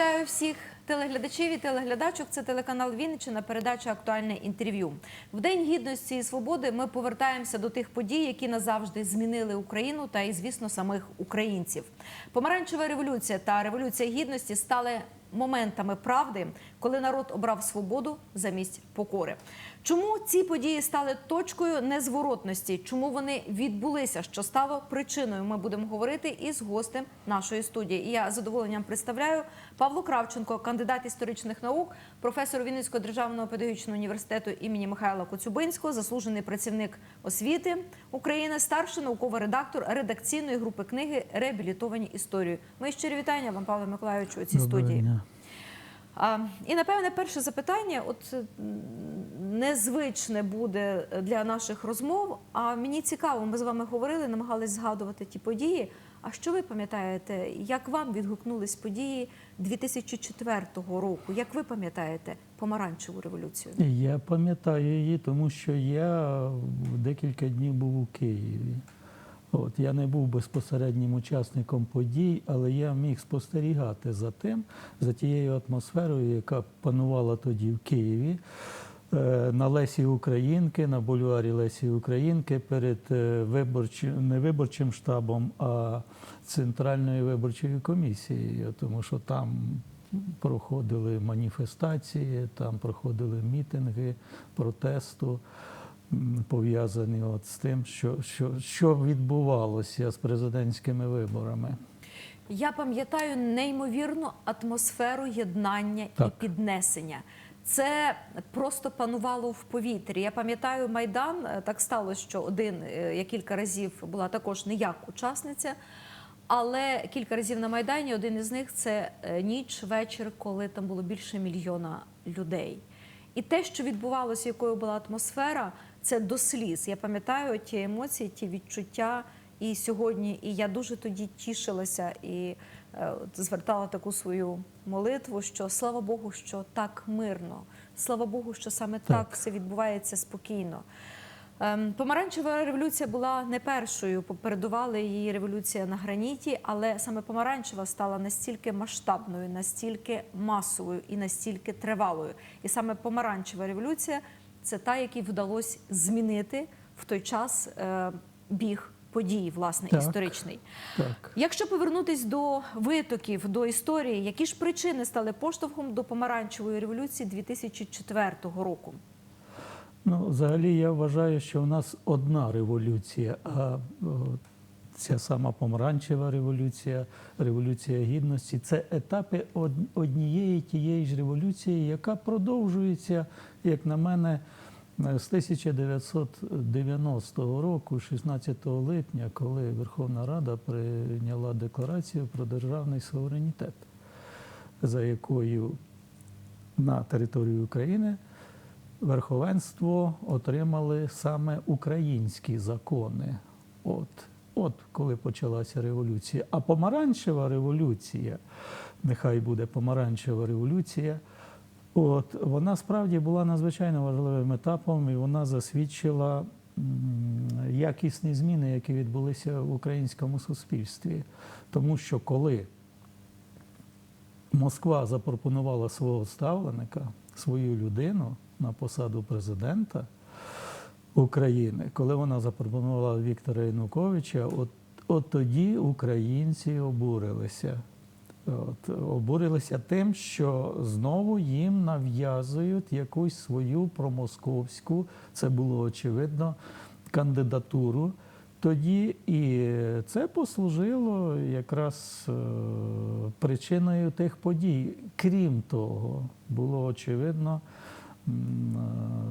вітаю всіх телеглядачів і телеглядачок. Це телеканал Вінниччина, передача Актуальне інтерв'ю. В День гідності і свободи ми повертаємося до тих подій, які назавжди змінили Україну та і, звісно, самих українців. Помаранчева революція та революція гідності стали моментами правди, коли народ обрав свободу замість покори. Чому ці події стали точкою незворотності? Чому вони відбулися? Що стало причиною? Ми будемо говорити із гостем нашої студії. І я з задоволенням представляю Павло Кравченко, кандидат історичних наук, професор Вінницького державного педагогічного університету імені Михайла Коцюбинського, заслужений працівник освіти України, старший науковий редактор редакційної групи книги Реабілітовані історію. Мої щирі вітання вам, Павло Миколайовичу, у цій Доброго студії. дня. І напевне, перше запитання, от е, незвичне буде для наших розмов. А мені цікаво, ми з вами говорили, намагались згадувати ті події. А що ви пам'ятаєте, як вам відгукнулись події 2004 року? Як ви пам'ятаєте помаранчеву революцію? Я пам'ятаю її, тому що я декілька днів був у Києві. От я не був безпосереднім учасником подій, але я міг спостерігати за тим, за тією атмосферою, яка панувала тоді в Києві. е, На Лесі Українки, на бульварі Лесі Українки перед е, виборчим не виборчим штабом, а центральною виборчою комісією, тому що там проходили маніфестації, там проходили мітинги протесту, пов'язані от з тим, що, що, що відбувалося з президентськими виборами. Я пам'ятаю неймовірну атмосферу єднання і піднесення. Це просто панувало в повітрі. Я пам'ятаю Майдан. Так сталося, що один е, я кілька разів була також не як учасниця, але кілька разів на Майдані. Один із них це е, ніч, вечір, коли там було більше мільйона людей. І те, що відбувалося, якою була атмосфера, це до сліз. Я пам'ятаю ті емоції, ті відчуття. І сьогодні, і я дуже тоді тішилася і е, звертала таку свою молитву, що слава Богу, що так мирно, слава Богу, що саме так, Так. все відбувається спокійно. Ем, Помаранчева революція була не першою, попередувала її революція на граніті, але саме помаранчева стала настільки масштабною, настільки масовою і настільки тривалою. І саме помаранчева революція це та, якій вдалося змінити в той час е, біг подій, власне, Так. історичний. Так. Якщо повернутись до витоків, до історії, які ж причини стали поштовхом до помаранчевої революції 2004 року? Ну, взагалі я вважаю, що в нас одна революція, а ця сама помаранчева революція, революція гідності це етапи однієї тієї ж революції, яка продовжується, як на мене, з 1990 року, 16 липня, коли Верховна Рада прийняла декларацію про державний суверенітет, за якою на території України верховенство отримали саме українські закони. От, от коли почалася революція. А помаранчева революція, нехай буде помаранчева революція, от, вона справді була надзвичайно важливим етапом, і вона засвідчила якісні зміни, які відбулися в українському суспільстві. Тому що коли Москва запропонувала свого ставленика, свою людину на посаду президента України, коли вона запропонувала Віктора Януковича, от, от тоді українці обурилися. От, обурилися тим, що знову їм нав'язують якусь свою промосковську, це було очевидно, кандидатуру. Тоді і це послужило якраз е, причиною тих подій. Крім того, було очевидно,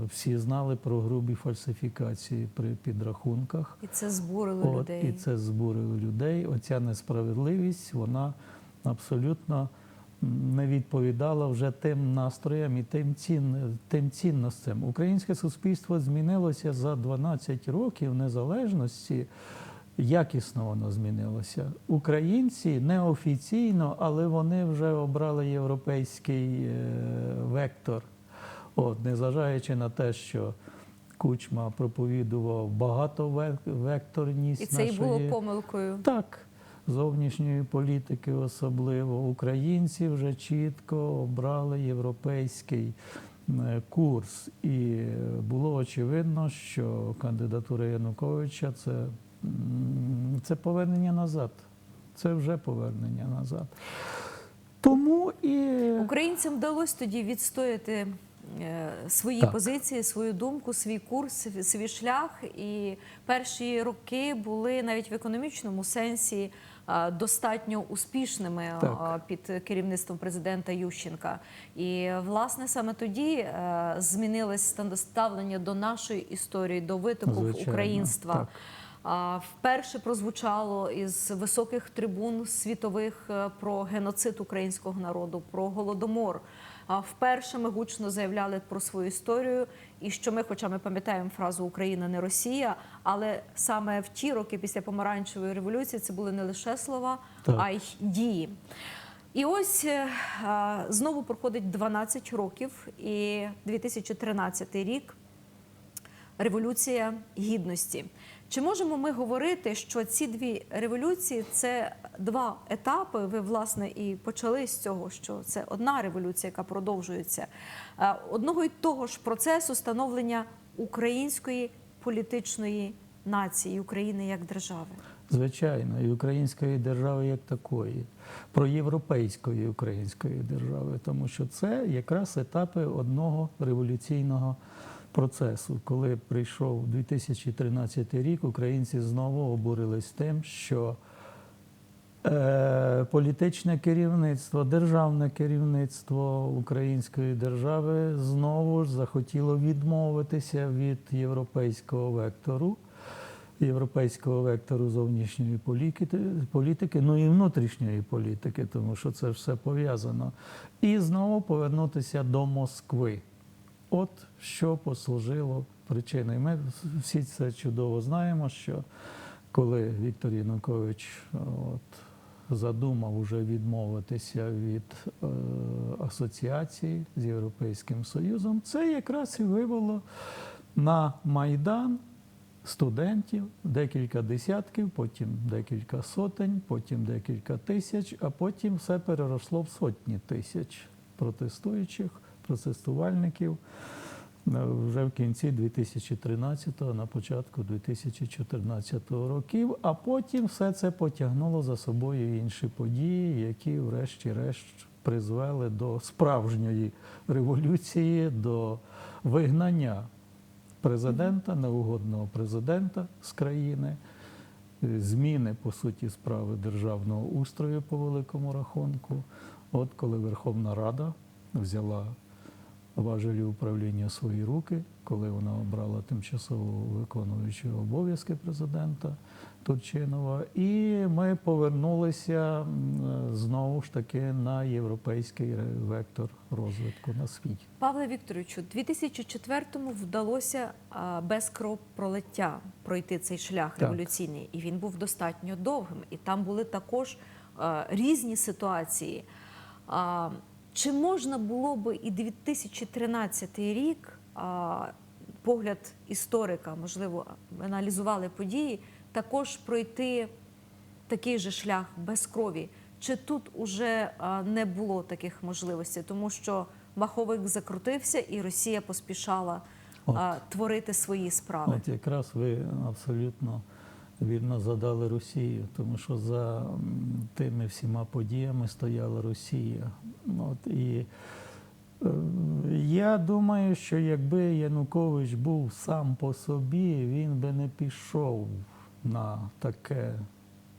всі знали про грубі фальсифікації при підрахунках. І це збурило От, людей. і це збурило людей. Оця несправедливість, вона абсолютно не відповідала вже тим настроям і тим, цін, тим цінностям. Українське суспільство змінилося за 12 років незалежності. Якісно воно змінилося. Українці неофіційно, але вони вже обрали європейський е, вектор. От, незважаючи на те, що Кучма проповідував багатовекторність І це і було помилкою. так. зовнішньої політики, особливо українці вже чітко обрали європейський курс. І було очевидно, що кандидатура Януковича це, це повернення назад. Це вже повернення назад. Тому і Українцям вдалося тоді відстояти свої Так. позиції, свою думку, свій курс, свій- шлях. І перші роки були навіть в економічному сенсі е, достатньо успішними е, Так. під керівництвом президента Ющенка. І власне саме тоді е, змінилось ставлення до нашої історії, до витоку Звичайно, українства. так. Вперше прозвучало із високих трибун світових е, про геноцид українського народу, про голодомор. Вперше ми гучно заявляли про свою історію, і що ми, хоча ми пам'ятаємо фразу Україна не Росія, але саме в ті роки після помаранчевої революції це були не лише слова, Так. а й дії. І ось е, знову проходить 12 років, і 2013 рік революція гідності. Чи можемо ми говорити, що ці дві революції це два етапи? Ви власне і почали з цього, що це одна революція, яка продовжується е, одного й того ж процесу становлення української політичної нації України як держави. Звичайно, і української держави як такої, про європейської української держави, тому що це якраз етапи одного революційного. Коли прийшов 2013 рік, українці знову обурились тим, що е, політичне керівництво, державне керівництво української держави знову ж захотіло відмовитися від європейського вектору європейського вектору зовнішньої політики, ну і внутрішньої політики, тому що це все пов'язано. І знову повернутися до Москви. От що послужило причиною. Ми всі це чудово знаємо, що коли Віктор Янукович от, задумав уже відмовитися від е, асоціації з Європейським Союзом, це якраз і вивело на Майдан студентів, декілька десятків, потім декілька сотень, потім декілька тисяч, а потім все переросло в сотні тисяч протестуючих, протестувальників е, вже в кінці 2013-го, на початку 2014 років, а потім все це потягнуло за собою інші події, які, врешті-решт, призвели до справжньої революції, до вигнання президента, неугодного президента з країни, е, зміни, по суті, справи державного устрою по великому рахунку. От коли Верховна Рада взяла важелі управління свої руки, коли вона обрала тимчасово виконуючого обов'язки президента Турчинова, і ми повернулися знову ж таки на європейський вектор розвитку на світі. Павле Вікторовичу, 2004-му вдалося без кровопролиття пройти цей шлях Так. революційний, і він був достатньо довгим. І там були також різні ситуації. Чи можна було би і 2013 рік, а, погляд історика, можливо, аналізували події, також пройти такий же шлях без крові. Чи тут уже не було таких можливостей, тому що маховик закрутився і Росія поспішала От. творити свої справи? От якраз ви абсолютно вірно задали Росію, тому що за тими всіма подіями стояла Росія. От, і е, я думаю, що якби Янукович був сам по собі, він би не пішов на таке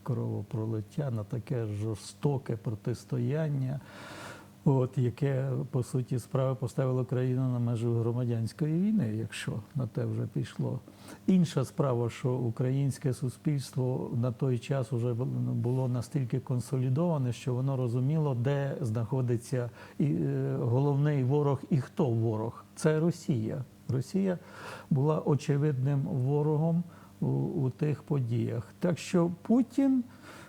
кровопролиття, на таке жорстоке протистояння. От яке по суті справи поставило країну на межу громадянської війни, якщо на те вже пішло. Інша справа, що українське суспільство на той час вже було настільки консолідоване, що воно розуміло, де знаходиться і, е, головний ворог і хто ворог. Це Росія. Росія була очевидним ворогом у, у тих подіях. Так що Путін,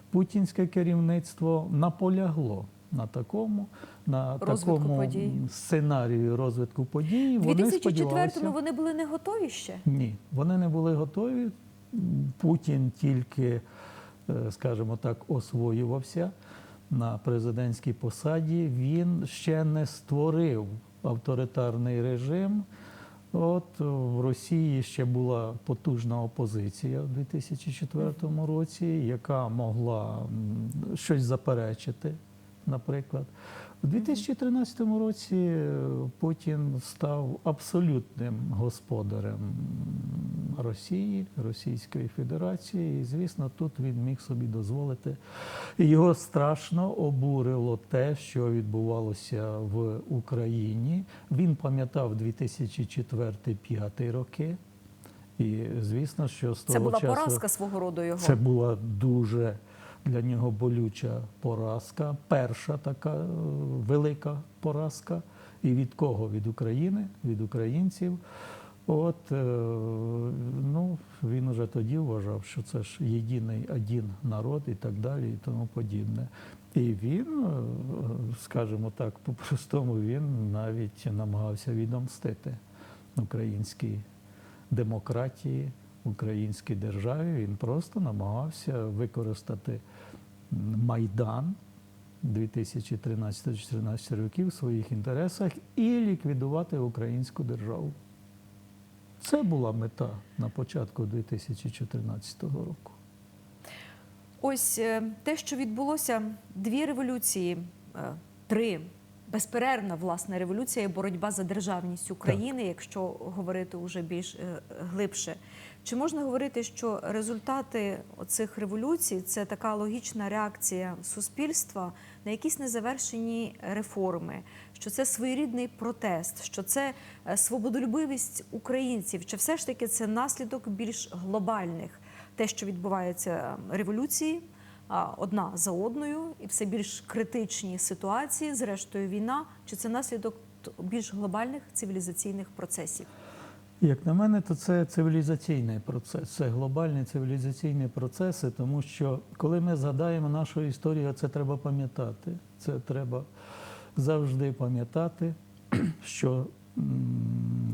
путінське керівництво наполягло на такому, на Розвитку такому подій. сценарію розвитку подій. У Вони 2004-му вони були не готові ще. Ні, вони не були готові. Путін тільки е, скажімо так, освоювався на президентській посаді, він ще не створив авторитарний режим. От в Росії ще була потужна опозиція в 2004 році, яка могла щось заперечити, наприклад. У 2013 році Путін став абсолютним господарем Росії, Російської Федерації. І, звісно, тут він міг собі дозволити. Його страшно обурило те, що відбувалося в Україні. Він пам'ятав 2004-2005 роки. І звісно, що з того Це була часу поразка свого роду його. це була дуже для нього болюча поразка, перша така е, велика поразка. І від кого? Від України, від українців. От е, ну, він уже тоді вважав, що це ж єдиний один народ і так далі, і тому подібне. І він, е, скажімо так, по-простому, він навіть намагався відомстити українській демократії, українській державі. Він просто намагався використати Майдан 2013-2014 років в своїх інтересах і ліквідувати українську державу. Це була мета на початку 2014 року. Ось е, те, що відбулося, дві революції, е, три. Безперервна власне революція і боротьба за державність України, якщо говорити вже більш е, глибше. Чи можна говорити, що результати цих революцій це така логічна реакція суспільства на якісь незавершені реформи, що це своєрідний протест, що це е, свободолюбивість українців, чи все ж таки це наслідок більш глобальних? те, що відбувається революції а, одна за одною, і все більш критичні ситуації, зрештою війна, чи це наслідок більш глобальних цивілізаційних процесів? Як на мене, то це цивілізаційний процес, це глобальні цивілізаційні процеси, тому що коли ми згадаємо нашу історію, це треба пам'ятати. Це треба завжди пам'ятати, що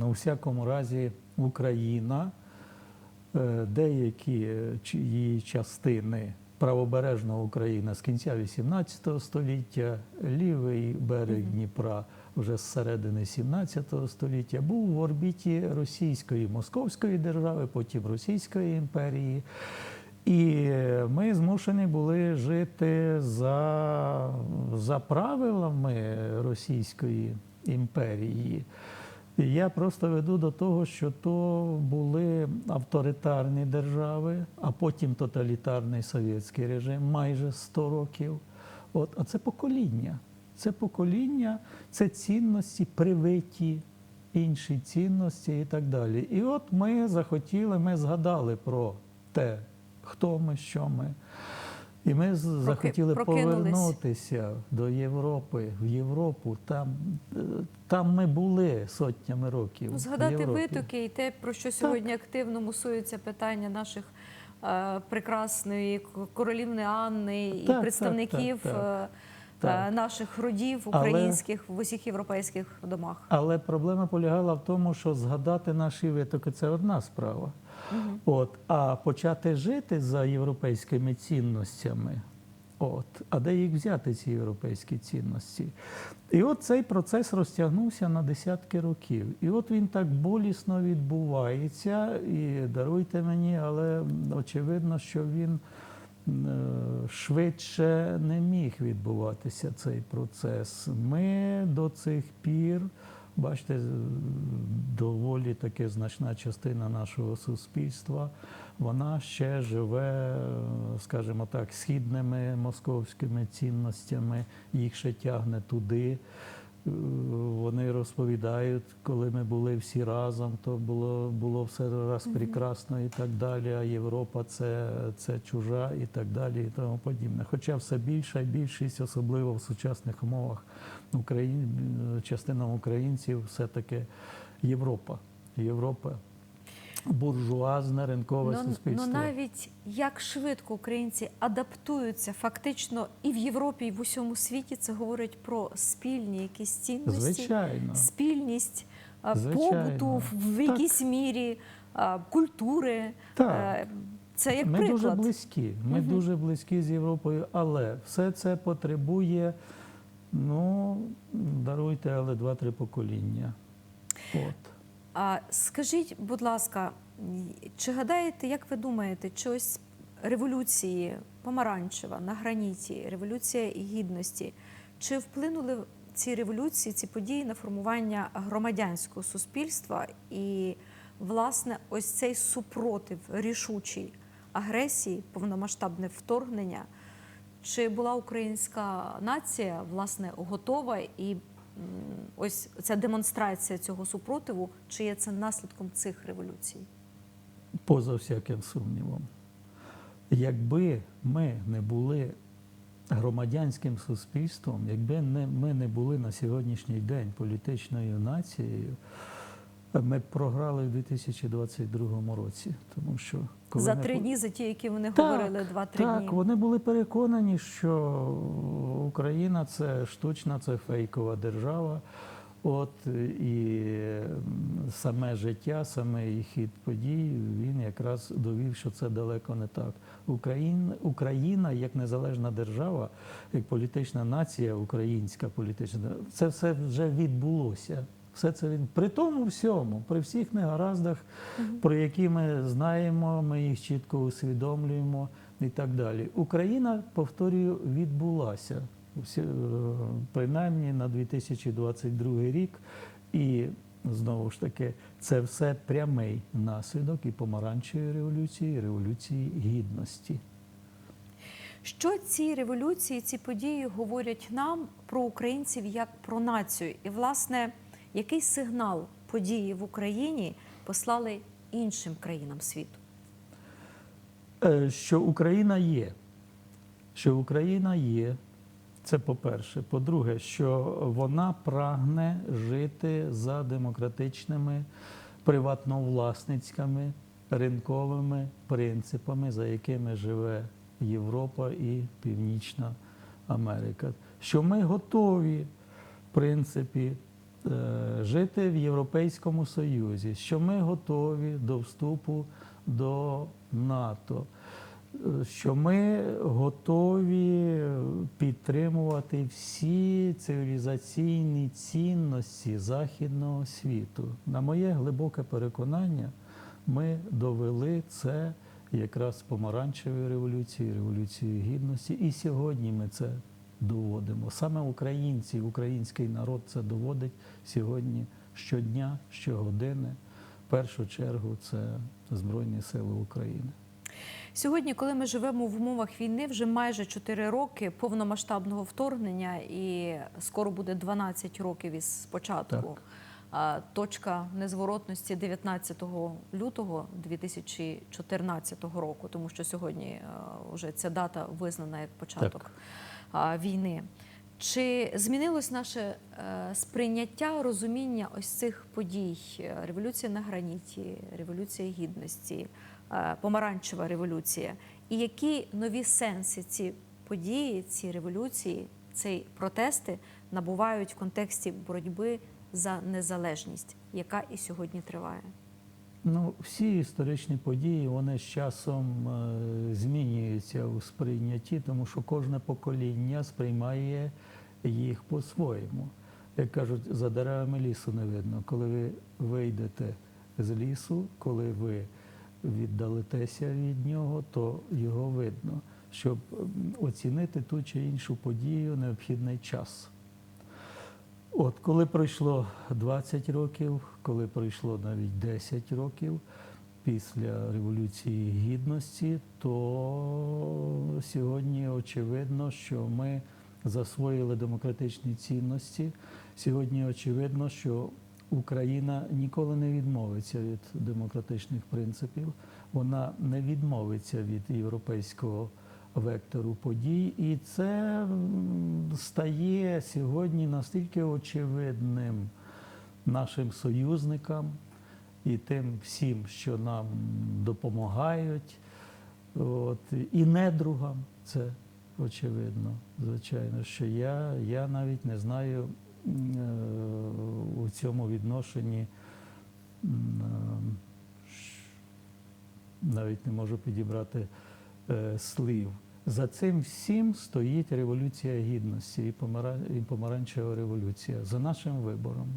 у всякому разі Україна, е, деякі е, її частини правобережна Україна з кінця XVIII століття, лівий берег Дніпра вже з середини XVII століття був в орбіті Російської Московської держави, потім Російської імперії. І ми змушені були жити за, за правилами Російської імперії. Я просто веду до того, що то були авторитарні держави, а потім тоталітарний совєтський режим майже 100 років. От, а це покоління. Це покоління, це цінності привиті, інші цінності і так далі. І от ми захотіли, ми згадали про те, хто ми, що ми. І ми захотіли повернутися до Європи, в Європу. Там, е, там ми були сотнями років. Ну, згадати витоки і те, про що сьогодні активно мусуються питання наших е, прекрасної королівни Анни і так, представників так, так. е, Так. е, наших родів Але- українських в усіх європейських домах. Але проблема полягала в тому, що згадати наші витоки це одна справа. От, а почати жити за європейськими цінностями. От, а де їх взяти, ці європейські цінності? І от цей процес розтягнувся на десятки років. І от він так болісно відбувається, і даруйте мені, але очевидно, що він е, швидше не міг відбуватися цей процес. Ми до цих пір, бачите, доволі таки значна частина нашого суспільства, вона ще живе, скажімо так, східними московськими цінностями, їх ще тягне туди. Вони розповідають, коли ми були всі разом, то було, було все раз прекрасно і так далі. А Європа це, це чужа і так далі, і тому подібне. Хоча все більша і більшість, особливо в сучасних умовах, Україн, частина українців все-таки Європа. Європа буржуазне ринкове Ну, суспільство. ну навіть як швидко українці адаптуються фактично і в Європі, і в усьому світі, це говорить про спільні якісь цінності, Звичайно. спільність Звичайно. побуту в, в Так. якійсь мірі, культури. Так. Е, Це як Ми приклад. дуже близькі. Ми Мгм. дуже близькі з Європою, але все це потребує, ну, даруйте, але два-три покоління. От. А скажіть, будь ласка, чи гадаєте, як ви думаєте, чи революції помаранчева на граніті, революція гідності, чи вплинули ці революції, ці події на формування громадянського суспільства і, власне, ось цей супротив рішучий агресії, повномасштабне вторгнення? Чи була українська нація власне готова і ось ця демонстрація цього супротиву, чи є це наслідком цих революцій? поза всяким сумнівом. Якби ми не були громадянським суспільством, якби ми не були на сьогоднішній день політичною нацією, ми програли в 2022 році. Тому що коли за три по- дні, за ті, які вони Так, говорили, два-три так, дні. вони були переконані, що Україна це штучна, це фейкова держава. От і саме життя, саме і хід подій, він якраз довів, що це далеко не так. Україна, Україна як незалежна держава, як політична нація, українська політична, це все вже відбулося. Все це він при тому всьому, при всіх негараздах, про які ми знаємо, ми їх чітко усвідомлюємо і так далі. Україна, повторюю, відбулася е, принаймні на 2022 рік. І знову ж таки, це все прямий наслідок і помаранчевої революції, і революції гідності. Що ці революції, ці події говорять нам про українців як про націю? І, власне, який сигнал події в Україні послали іншим країнам світу? Е, Що Україна є. Що Україна є, це по-перше. По-друге, що вона прагне жити за демократичними, приватновласницькими, ринковими принципами, за якими живе Європа і Північна Америка. Що ми готові, в принципі, жити в Європейському Союзі, що ми готові до вступу до НАТО, е, що ми готові підтримувати всі цивілізаційні цінності Західного світу. На моє глибоке переконання, ми довели це якраз помаранчевої революції, революцією гідності, і сьогодні ми це доводимо. Саме українці, український народ це доводить сьогодні щодня, щогодини. В першу чергу це Збройні Сили України. Сьогодні, коли ми живемо в умовах війни, вже майже 4 роки повномасштабного вторгнення, і скоро буде 12 років із початку. Так. Точка незворотності 19 лютого 2014 року, тому що сьогодні е, вже ця дата визнана як початок а, війни. Чи змінилось наше е, сприйняття, розуміння ось цих подій? Революція на граніті, революція гідності, е, помаранчева революція. І які нові сенси ці події, ці революції, ці протести набувають в контексті боротьби за незалежність, яка і сьогодні триває? Ну, всі історичні події вони з часом е, змінюються у сприйнятті, тому що кожне покоління сприймає їх по-своєму. Як кажуть, за деревами лісу не видно. Коли ви вийдете з лісу, коли ви віддалитеся від нього, то його видно. Щоб оцінити ту чи іншу подію, необхідний час. От коли пройшло 20 років, коли пройшло навіть 10 років після Революції Гідності, то сьогодні очевидно, що ми засвоїли демократичні цінності. Сьогодні очевидно, що Україна ніколи не відмовиться від демократичних принципів, вона не відмовиться від європейського вектору подій, і це стає сьогодні настільки очевидним нашим союзникам і тим всім, що нам допомагають, от, і недругам це очевидно. Звичайно, що я, я навіть не знаю е, у цьому відношенні. е, навіть не можу підібрати е, слів. За цим всім стоїть революція гідності і, помара- і помаранчева революція за нашим вибором.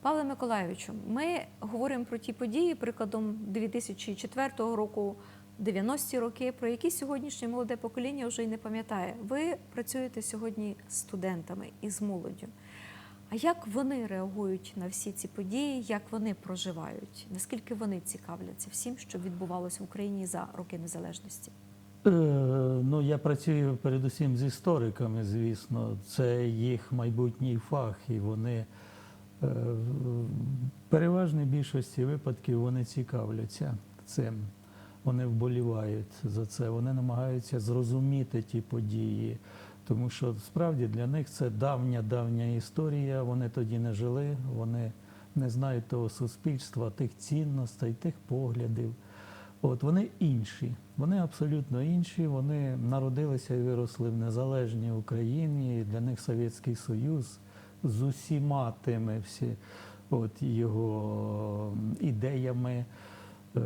Павле Миколайовичу, ми говоримо про ті події, прикладом 2004 року, 90-ті роки, про які сьогоднішнє молоде покоління вже й не пам'ятає. Ви працюєте сьогодні з студентами і з молоддю. А як вони реагують на всі ці події, як вони проживають? Наскільки вони цікавляться всім, що відбувалося в Україні за роки незалежності? Е, Ну, я працюю передусім з істориками, звісно. Це їх майбутній фах, і вони е, в більшості випадків вони цікавляться цим. Вони вболівають за це, вони намагаються зрозуміти ті події, тому що справді для них це давня давня історія. Вони тоді не жили, вони не знають того суспільства, тих цінностей, тих поглядів. От вони інші, вони абсолютно інші. Вони народилися і виросли в незалежній Україні. Для них Совєтський Союз з усіма тими всі от його ідеями. е,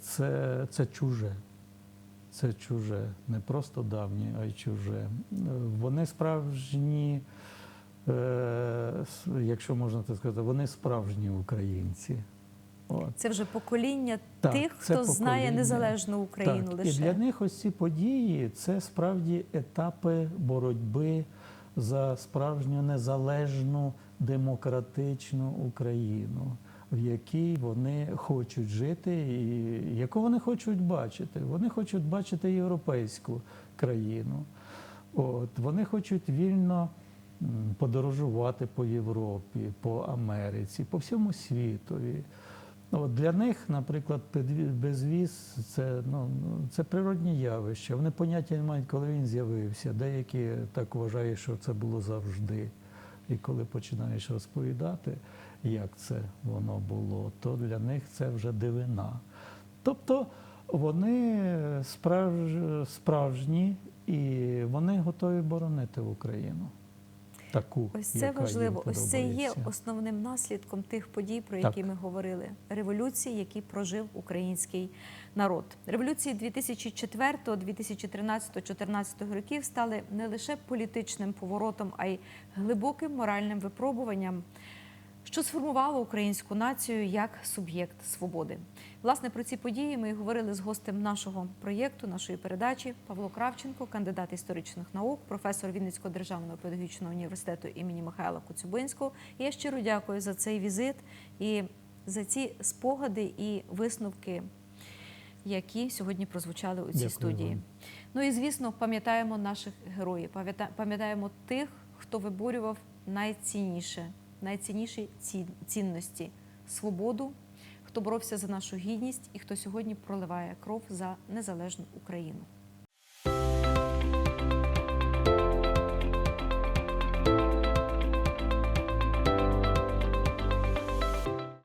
Це, це чуже. Це чуже, не просто давнє, а й чуже. Е, Вони справжні, е, якщо можна так сказати, вони справжні українці. Це вже покоління Так, тих, хто знає незалежну Україну так, лише. І для них ось ці події це справді етапи боротьби за справжню незалежну демократичну Україну, в якій вони хочуть жити, і яку вони хочуть бачити. Вони хочуть бачити європейську країну. От, вони хочуть вільно подорожувати по Європі, по Америці, по всьому світові. Ну, От для них, наприклад, безвіз це, ну, це природні явища. Вони поняття не мають, коли він з'явився. Деякі так вважають, що це було завжди. І коли починаєш розповідати, як це воно було, то для них це вже дивина. Тобто вони справж, справжні і вони готові боронити Україну. Таку, Ось це яка їм важливо. Ось це є основним наслідком тих подій, про Так. які ми говорили. Революції, які прожив український народ. Революції 2004, 2013, 2014 років стали не лише політичним поворотом, а й глибоким моральним випробуванням, що сформувало українську націю як суб'єкт свободи. Власне, про ці події ми говорили з гостем нашого проєкту, нашої передачі Павло Кравченко, кандидат історичних наук, професор Вінницького державного педагогічного університету імені Михайла Коцюбинського. І я щиро дякую за цей візит і за ці спогади і висновки, які сьогодні прозвучали у цій Дякую студії. вам. Ну і звісно, пам'ятаємо наших героїв, пам'ята- пам'ятаємо тих, хто виборював найцінніше, найцінніші ці- цінності свободу, хто боровся за нашу гідність і хто сьогодні проливає кров за незалежну Україну.